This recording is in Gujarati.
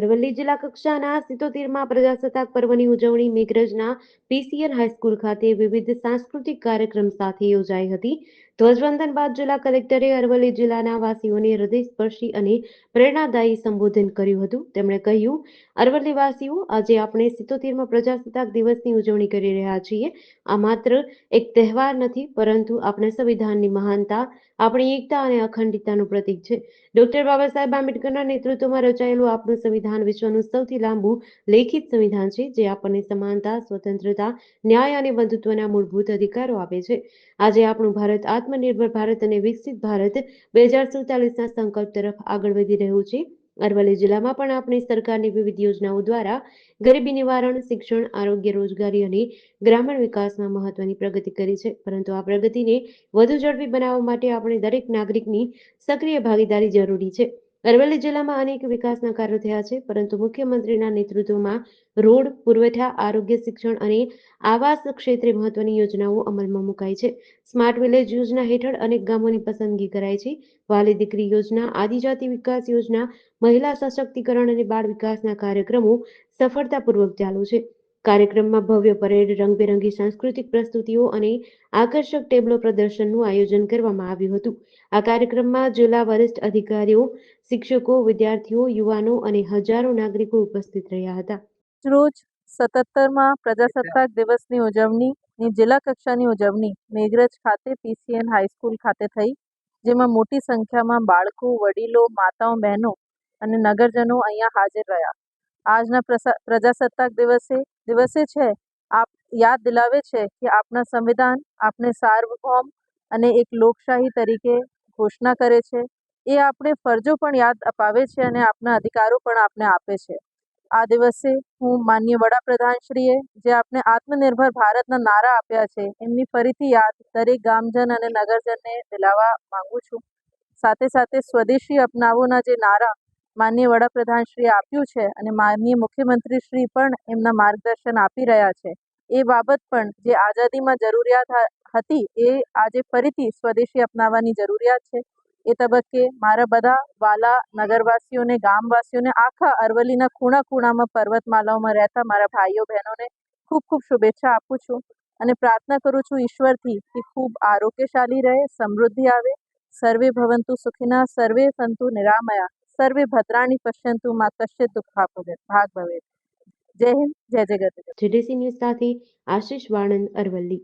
અરવલ્લી જિલ્લા કક્ષાના સિત્તોતેરમાં પ્રજાસત્તાક પર્વની ઉજવણી મેઘરજના પીસીએલ હાઈસ્કૂલ ખાતે વિવિધ સાંસ્કૃતિક કાર્યક્રમ સાથે યોજાઈ હતી. ધ્વજવંદન બાદ જિલ્લા કલેક્ટરે અરવલ્લી જિલ્લાના વાસીઓને હૃદયસ્પર્શી અને પ્રેરણાદાયી સંબોધન કર્યું હતું. તેમણે કહ્યું, અરવલ્લી વાસીઓ, આજે આપણે સિત્તોતેરમાં પ્રજાસત્તાક દિવસની ઉજવણી કરી રહ્યા છીએ. આ માત્ર એક તહેવાર નથી, પરંતુ આપણા સંવિધાનની મહાનતા, આપણી એકતા અને અખંડિતતાનું પ્રતીક છે. ડોક્ટર બાબા સાહેબ આંબેડકરના નેતૃત્વમાં રચાયેલું આપણું સંવિધાન વિશ્વનું સૌથી લાંબુ લેખિત સંવિધાન છે, જે આપણને સમાનતા, સ્વતંત્રતા, ન્યાય અને બંધુત્વના મૂળભૂત અધિકારો આપે છે. આજે આપણું ભારત આત્મનિર્ભર ભારત અને વિકસિત ભારત બે હજાર સુડતાલીસના સંકલ્પ તરફ આગળ વધી રહ્યું છે. અરવલ્લી જિલ્લામાં પણ આપણી સરકારની વિવિધ યોજનાઓ દ્વારા ગરીબી નિવારણ, શિક્ષણ, આરોગ્ય, રોજગારી અને ગ્રામીણ વિકાસમાં મહત્વની પ્રગતિ કરી છે. પરંતુ આ પ્રગતિને વધુ ઝડપી બનાવવા માટે આપણે દરેક નાગરિકની સક્રિય ભાગીદારી જરૂરી છે. અરવલ્લી જિલ્લામાં અનેક વિકાસના કાર્યો થયા છે, પરંતુ મુખ્યમંત્રીના નેતૃત્વમાં રોડ, પુરવઠા, આરોગ્ય શિક્ષણ અને આવાસ ક્ષેત્રે મહત્વની યોજનાઓ અમલમાં મુકાઈ છે. સ્માર્ટ વિલેજ યોજના હેઠળ અનેક ગામોની પસંદગી કરાઈ છે. વાલી દીકરી યોજના, આદિજાતિ વિકાસ યોજના, મહિલા સશક્તિકરણ અને બાળ વિકાસના કાર્યક્રમો સફળતાપૂર્વક ચાલુ છે. કાર્યક્રમમાં ભવ્ય પરેડ, રંગબેરંગી સાંસ્કૃતિક પ્રસ્તુતિઓ અને આકર્ષક ટેબલો પ્રદર્શનનું આયોજન કરવામાં આવ્યું હતું. આ કાર્યક્રમમાં જિલ્લા વરિષ્ઠ અધિકારીઓ, શિક્ષકો, વિદ્યાર્થીઓ, યુવાનો અને હજારો નાગરિકો ઉપસ્થિત રહ્યા હતા. રોજ સતતરમાં પ્રજાસત્તાક દિવસની ઉજવણી જિલ્લા કક્ષાની ઉજવણી મેઘરજ ખાતે પીસીએન હાઈસ્કૂલ ખાતે થઈ, જેમાં મોટી સંખ્યામાં બાળકો, વડીલો, માતાઓ, બહેનો અને નગરજનો અહીંયા હાજર રહ્યા. આજના પ્રજાસત્તાક દિવસે દિવસે છે. આપ યાદ દિલાવે છે કે આપણા સંવિધાન આપણે સાર્વભૌમ અને એક લોકશાહી તરીકે ઘોષણા કરે છે. એ આપણે ફરજો પણ યાદ અપાવે છે અને આપના અધિકારો પણ આપણે આપે છે. આ દિવસે હું માન્ય વડાપ્રધાનશ્રીએ જે આપણે આત્મનિર્ભર ભારતના નારા આપ્યા છે, એમની ફરીથી યાદ દરેક ગામજન અને નગરજનને દિલાવવા માંગુ છું. સાથે સાથે સ્વદેશી અપનાવોના જે નારા માનનીય વડાપ્રધાનશ્રીએ આપ્યું છે અને માનનીય મુખ્યમંત્રીશ્રી પણ એમના માર્ગદર્શન આપી રહ્યા છે. એ બાબત પણ જે આઝાદીમાં જરૂરિયાત હતી એ આજે ફરીથી સ્વદેશી અપનાવવાની જરૂરિયાત છે. એ તબક્કે મારા બધા વાલા નગરવાસીઓને, ગામવાસીઓને આખા અરવલ્લીના ખૂણા ખૂણામાં પર્વતમાલાઓમાં રહેતા મારા ભાઈઓ, બહેનોને ખૂબ ખૂબ શુભેચ્છા આપું છું અને પ્રાર્થના કરું છું ઈશ્વરથી કે ખૂબ આરોગ્યશાળી રહે, સમૃદ્ધિ આવે. સર્વે ભવંતુ સુખીના, સર્વે સંતુ નિરામયા. સર્વે ભદ્રાણી પશ્યંતુ માં કશ્ચિત દુઃખાપદ ભાગ ભવે જય હિન્દ, જય જગત. જેડીસી ન્યૂઝ સાથે આશીષ વાણંદ અરવલ્લી.